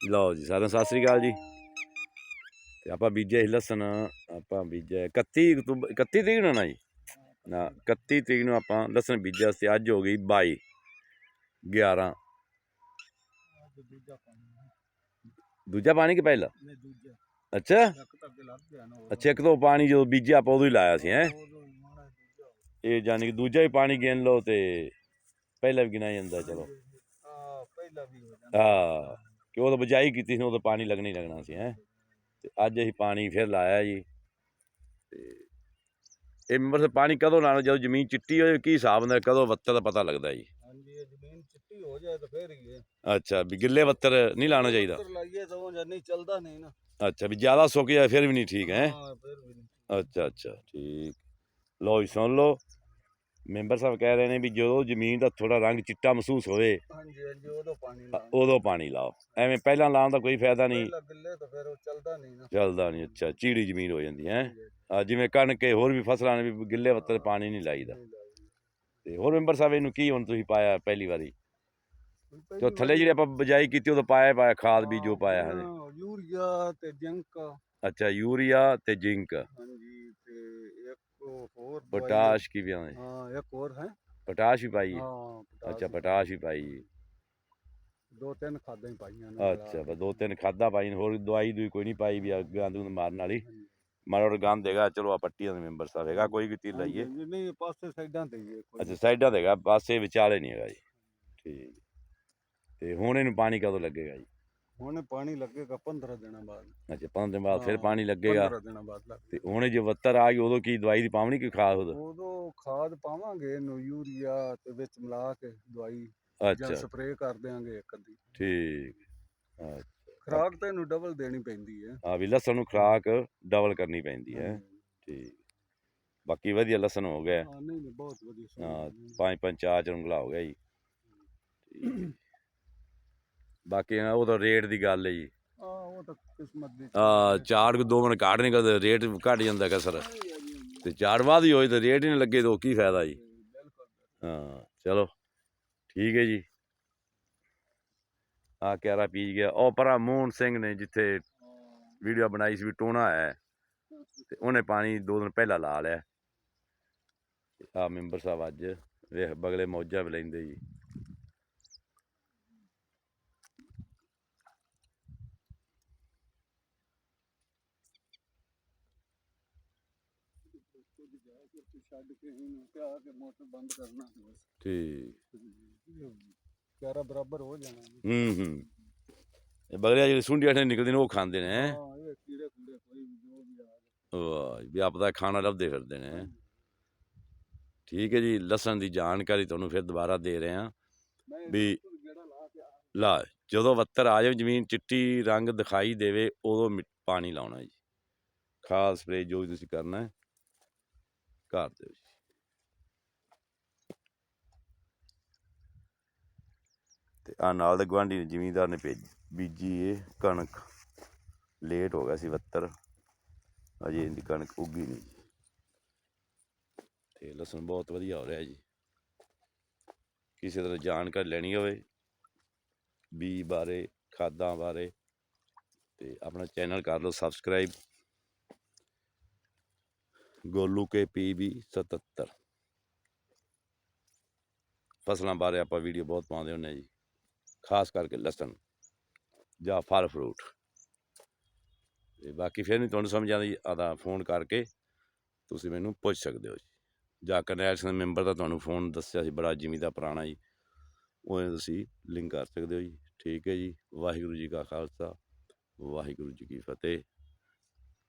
ਲਓ ਜੀ ਸਾਰਿਆਂ ਸਤਿ ਸ੍ਰੀ ਅਕਾਲ ਜੀ। ਤੇ ਆਪਾਂ ਬੀਜਿਆ ਸੀ ਲਸਣ ਆਪਾਂ ਬੀਜਿਆ 31 ਅਕਤੂਬਰ 31 ਤਰੀਕ ਨੂੰ ਨਾ ਜੀ? ਨਾ 31 ਤਰੀਕ ਨੂੰ ਆਪਾਂ ਲਸਣ ਬੀਜਿਆ ਸੀ ਅੱਜ ਹੋ ਗਈ 22 11 ਦੂਜਾ ਪਾਣੀ ਦੂਜਾ ਪਾਣੀ ਕਿ ਪਹਿਲਾ? ਦੂਜਾ। ਅੱਛਾ। ਅੱਛਾ ਇੱਕ ਤੋਂ ਪਾਣੀ ਜਦੋਂ ਬੀਜਿਆ ਆਪਾਂ ਉਦੋਂ ਹੀ ਲਾਇਆ ਸੀ ਹੈ। ਇਹ ਜਾਨੀ ਕਿ ਦੂਜਾ ਹੀ ਪਾਣੀ ਗਿਣ ਲਓ ਤੇ ਪਹਿਲਾ ਵੀ ਗਿਣਿਆ ਜਾਂਦਾ ਚਲੋ। ਹਾਂ ਪਹਿਲਾ ਵੀ ਹੋ ਜਾਂਦਾ। ਹਾਂ। ਕਿ ਉਹ ਤਾਂ ਬਜਾਈ ਕੀਤੀ ਸੀ ਉਦੋਂ ਪਾਣੀ ਲੱਗਣਾ ਹੀ ਲੱਗਣਾ ਸੀ ਹੈ। ਤੇ ਅੱਜ ਅਸੀਂ ਪਾਣੀ ਫਿਰ ਲਾਇਆ ਜੀ। ਤੇ ਇਹ ਮੈਂਬਰ ਸਾਹਿਬ ਪਾਣੀ ਕਦੋਂ ਲਾਣਾ ਜਦੋਂ ਜ਼ਮੀਨ ਚਿੱਟੀ ਹੋਏ ਕੀ ਹਿਸਾਬ ਹੁੰਦਾ ਕਦੋਂ ਵੱਤਰ ਦਾ ਪਤਾ ਲੱਗਦਾ ਜੀ? ਹਾਂਜੀ ਇਹ ਜ਼ਮੀਨ ਚਿੱਟੀ ਹੋ ਜਾਏ ਤਾਂ ਫੇਰ ਹੀ ਹੈ। ਅੱਛਾ ਵੀ ਗਿੱਲੇ ਵੱਤਰ ਨਹੀਂ ਲਾਣਾ ਚਾਹੀਦਾ? ਉੱਤਰ ਲਾਈਏ ਤਾਂ ਉਹ ਜਾਂ ਨਹੀਂ ਚੱਲਦਾ ਨਹੀਂ ਨਾ। ਅੱਛਾ ਵੀ ਜ਼ਿਆਦਾ ਸੁੱਕ ਜਾਏ ਫਿਰ ਵੀ ਨਹੀਂ ਠੀਕ ਹੈ। ਹਾਂ ਫੇਰ ਵੀ ਨਹੀਂ ਅੱਛਾ ਅੱਛਾ ਠੀਕ। ਲਓ ਜੀ ਸੁਣ ਲਓ। ਮੈਂਬਰ ਸਾਹਿਬ ਕਹਿ ਰਹੇ ਨੇ ਵੀ ਜਦੋਂ ਜ਼ਮੀਨ ਦਾ ਥੋੜਾ ਰੰਗ ਚਿੱਟਾ ਮਹਿਸੂਸ ਹੋਵੇ ਹਾਂਜੀ ਹਾਂਜੀ ਉਦੋਂ ਪਾਣੀ ਉਦੋਂ ਲਾਓ। ਐਵੇਂ ਪਹਿਲਾਂ ਲਾਉਣ ਦਾ ਕੋਈ ਫਾਇਦਾ ਨਹੀਂ। ਪਹਿਲਾਂ ਗਿੱਲੇ ਤਾਂ ਫੇਰ ਉਹ ਚੱਲਦਾ ਨਹੀਂ ਨਾ। ਚੱਲਦਾ ਨਹੀਂ ਅੱਛਾ ਚੀੜੀ ਜ਼ਮੀਨ ਹੋ ਜਾਂਦੀ ਹੈ। ਜਿਵੇਂ ਕਣਕ ਹੈ ਹੋਰ ਵੀ ਫਸਲਾਂ ਨੇ ਵੀ ਗਿੱਲੇ ਵੱਤਰ ਪਾਣੀ ਨਹੀਂ ਲਾਈਦਾ। ਤੇ ਹੋਰ ਮੈਂਬਰ ਸਾਹਿਬ ਇਹਨੂੰ ਕੀ ਹੁਣ ਤੁਸੀਂ ਪਾਇਆ ਪਹਿਲੀ ਵਾਰੀ? ਤੇ ਥੱਲੇ ਜਿਹੜੇ ਆਪਾਂ ਬਜਾਈ ਕੀਤੀ ਉਦੋਂ ਪਾਇਆ ਪਾਇਆ ਖਾਦ ਵੀ ਜੋ ਪਾਇਆ ਹੈ। ਯੂਰੀਆ ਤੇ ਜਿੰਕ। ਅੱਛਾ ਯੂਰੀਆ ਤੇ ਜ਼ਿੰਕ। ਹਾਂਜੀ। ਪੋਟਾਸ਼ ਕੀ ਵੀ ਆਉਂਦੇ। ਹਾਂ ਇੱਕ ਹੋਰ ਹੈ। ਪੋਟਾਸ਼ ਵੀ ਪਾਈ। ਹੈ? ਹਾਂ ਅੱਛਾ ਪੋਟਾਸ਼ ਵੀ ਪਾਈ। ਹੈ। ਦੋ ਤਿੰਨ ਖਾਦਾਂ ਹੀ ਪਾਈਆਂ ਨੇ ਅੱਛਾ ਬਸ ਦੋ ਤਿੰਨ ਖਾਦਾਂ ਪਾਈ ਨੇ, ਹੋਰ ਦਵਾਈ ਦੂਈ ਕੋਈ ਨਹੀਂ ਪਾਈ ਵੀ ਗੰਦ ਗੁੰਦ ਮਾਰਨ ਵਾਲੀ। ਮੋਟਾ ਗੰਦ ਹੈਗਾ ਚਲੋ ਆ ਪੱਟੀਆਂ ਦੇ ਮੈਂਬਰ ਸਾਹਿਬ ਹੈਗਾ ਕੋਈ ਵੀ ਤੀਰ ਲਾਈਏ। ਹਾਂਜੀ, ਨਹੀਂ ਪਾਸੇ ਸਾਈਡਾਂ ਤੇ ਹੀ ਹੈ ਕੋਈ। ਅੱਛਾ ਸਾਈਡਾਂ ਤੇ ਹੈਗਾ ਪਾਸੇ ਵਿਚਾਲੇ ਨਹੀਂ ਹੈਗਾ ਜੀ। ਠੀਕ। ਤੇ ਹੁਣ ਇਹਨੂੰ ਪਾਣੀ ਕਦੋਂ ਲੱਗੇਗਾ ਜੀ? ਹੁਣ ਪਾਣੀ ਲੱਗੇਗਾ 15 ਦਿਨਾਂ ਬਾਅਦ। ਅੱਛਾ 15 ਦਿਨ ਬਾਅਦ ਫਿਰ ਹਾਂ, ਪਾਣੀ ਲੱਗੇਗਾ। 15 ਦਿਨਾਂ ਬਾਅਦ ਲੱਗ ਤੇ ਹੁਣ ਜੇ ਵੱਤਰ ਆ ਗਈ ਉਦੋਂ ਕੀ ਦਵਾਈ ਦੀ ਪਾਵਣੀ ਕਿ ਖਾਦ ਉਦੋਂ ਉਦੋਂ ਖਾਦ ਪਾਵਾਂਗੇ ਇਹਨੂੰ ਯੂਰੀਆ ਤੇ ਵਿੱਚ ਮਿਲਾ ਕੇ ਦਵਾਈ। ਜਾਂ ਅੱਛਾ। ਸਪਰੇਅ ਕਰ ਦਿਆਂਗੇ ਇੱਕ ਅੱਧੀ। ਠੀਕ। ਅੱਛਾ। ਖਰਾਕ ਤਾਂ ਇਹਨੂੰ ਡਬਲ ਦੇਣੀ ਪੈਂਦੀ ਹੈ। ਆ ਵੀ ਲਸਣ ਨੂੰ ਖੁਰਾਕ ਡਬਲ ਕਰਨੀ ਪੈਂਦੀ ਹੈ। ਠੀਕ। ਬਾਕੀ ਵਧੀਆ ਲਸਣ ਹੋ ਗਿਆ। ਹਾਂ ਨਹੀਂ ਨਹੀਂ ਬਹੁਤ ਵਧੀਆ ਹਾਂ। ਪੰਜ ਪੰਜ ਚਾਰ ਚਰੰਗਲਾ ਹੋ ਗਿਆ ਜੀ। ਠੀਕ। ਬਾਕੀ ਨਾ ਉਹ ਤਾਂ ਰੇਟ ਦੀ ਗੱਲ ਹੈ ਜੀ। ਹਾਂ ਉਹ ਤਾਂ ਕਿਸਮਤ ਦੀ ਆ ਚਾਰ ਕੋ ਦੋ ਮਣ ਘਾਟ ਨਹੀਂ ਕਦੇ ਰੇਟ ਘਟ ਜਾਂਦਾ ਕਸਰ। ਤੇ ਚਾਰ ਬਾਅਦ ਹੀ ਹੋਏ ਤੇ ਰੇਟ ਹੀ ਨਹੀਂ ਲੱਗੇ ਤਾਂ ਕੀ ਫਾਇਦਾ ਜੀ। ਹਾਂ ਚਲੋ ਠੀਕ ਹੈ ਜੀ। ਆ ਕਿਆਰਾ ਪੀਜ ਗਿਆ। ਉਹ ਪਰਾ ਮੋਹਨ ਸਿੰਘ ਨੇ ਜਿੱਥੇ ਵੀਡੀਓ ਬਣਾਈ ਸੀ ਵੀ ਟੋਣਾ ਹੈ। ਤੇ ਉਹਨੇ ਪਾਣੀ ਦੋ ਦਿਨ ਪਹਿਲਾਂ ਲਾ ਲਿਆ। ਆ ਮੈਂਬਰ ਸਾਹਿਬ ਅੱਜ ਵੇਖ ਬਗਲੇ ਮੌਜਾਂ ਵੀ ਲੈਂਦੇ ਜੀ। ਛੱਡ ਕੇ ਇਹਨੂੰ ਤੇ ਆ ਕੇ ਮੋਟਰ ਬੰਦ ਕਰਨਾ ਬਸ। ਠੀਕ। ਚਾਰਾ ਬਰਾਬਰ ਹੋ ਜਾਣਾ ਜੀ। ਹੂੰ ਹੂੰ। ਇਹ ਬਗਲੇ ਜਿਹੜੇ ਸੁੰਡੀਆਂ ਨੇ ਨਿਕਲਦੇ ਨੇ ਉਹ ਖਾਂਦੇ ਨੇ। ਹੈਂ। ਹਾਂ ਇਹ ਕੀੜੇ ਕੂੜੇ ਕੋਈ ਵੀ ਜੋ ਵੀ ਆ ਜਾਏ। ਵਾਹ ਜੀ, ਵੀ ਆਪਦਾ ਖਾਣਾ ਲੱਭਦੇ ਫਿਰਦੇ ਨੇ। ਠੀਕ ਹੈ ਜੀ ਲਸਣ ਦੀ ਜਾਣਕਾਰੀ ਤੁਹਾਨੂੰ ਫਿਰ ਦੁਬਾਰਾ ਦੇ ਰਹੇ ਹਾਂ। ਮੈਂ ਵੀ ਬਿਲਕੁਲ ਗੇੜਾ ਲਾ ਕੇ ਆ ਲਾ ਜਦੋਂ ਵੱਤਰ ਆ ਜਾਵੇ ਜ਼ਮੀਨ ਚਿੱਟੀ ਰੰਗ ਦਿਖਾਈ ਦੇਵੇ ਉਦੋਂ ਮਿ- ਪਾਣੀ ਲਾਉਣਾ ਜੀ। ਖਾਦ ਸਪਰੇ ਜੋ ਵੀ ਤੁਸੀਂ ਕਰਨਾ ਹੈ। ਕਰ ਦਿਓ ਜੀ ਤੇ ਆ ਨਾਲ ਦੇ ਗਵਾਂਢੀ ਨੇ ਜ਼ਿਮੀਂਦਾਰ ਨੇ ਭੇਜ। ਬੀਜੀ ਇਹ ਕਣਕ। ਲੇਟ ਹੋ ਗਿਆ ਸੀ ਵੱਤਰ ਅਜੇ ਇਹਦੀ ਕਣਕ ਉੱਗੀ ਨਹੀਂ ਜੀ। ਤੇ ਲਸਣ ਬਹੁਤ ਵਧੀਆ ਹੋ ਰਿਹਾ ਜੀ। ਕਿਸੇ ਤਰ੍ਹਾਂ ਜਾਣਕਾਰੀ ਲੈਣੀ ਹੋਵੇ। ਬੀ ਬਾਰੇ, ਖਾਦਾਂ ਬਾਰੇ। ਤੇ ਆਪਣਾ ਚੈਨਲ ਕਰ ਲਓ ਸਬਸਕ੍ਰਾਈਬ ਗੋਲੂ ਕੇ ਪੀਬੀ 77 ਫਸਲਾਂ ਬਾਰੇ ਆਪਾਂ ਵੀਡੀਓ ਬਹੁਤ ਪਾਉਂਦੇ ਹੁੰਦੇ ਹਾਂ ਜੀ। ਖਾਸ ਕਰਕੇ ਲਸਣ ਜਾਂ ਫਲ ਫਰੂਟ ਤੇ ਬਾਕੀ ਫਿਰ ਨਹੀਂ ਤੁਹਾਨੂੰ ਸਮਝ ਆਉਂਦੀ, ਆਦਾ ਫੋਨ ਕਰਕੇ ਤੁਸੀਂ ਮੈਨੂੰ ਪੁੱਛ ਸਕਦੇ ਹੋ ਜੀ। ਜਾਂ ਕਨੈਕਸ਼ਨ ਮੈਂਬਰ ਦਾ ਤੁਹਾਨੂੰ ਫੋਨ ਦੱਸਿਆ ਸੀ, ਬੜਾ ਜਿਮੀ ਦਾ ਪੁਰਾਣਾ ਜੀ। ਉਹ ਤੁਸੀਂ ਲਿੰਕ ਕਰ ਸਕਦੇ ਹੋ ਜੀ। ਠੀਕ ਹੈ ਜੀ। ਵਾਹਿਗੁਰੂ ਜੀ ਕਾ ਖਾਲਸਾ। ਵਾਹਿਗੁਰੂ ਜੀ ਕੀ ਫਤਿਹ।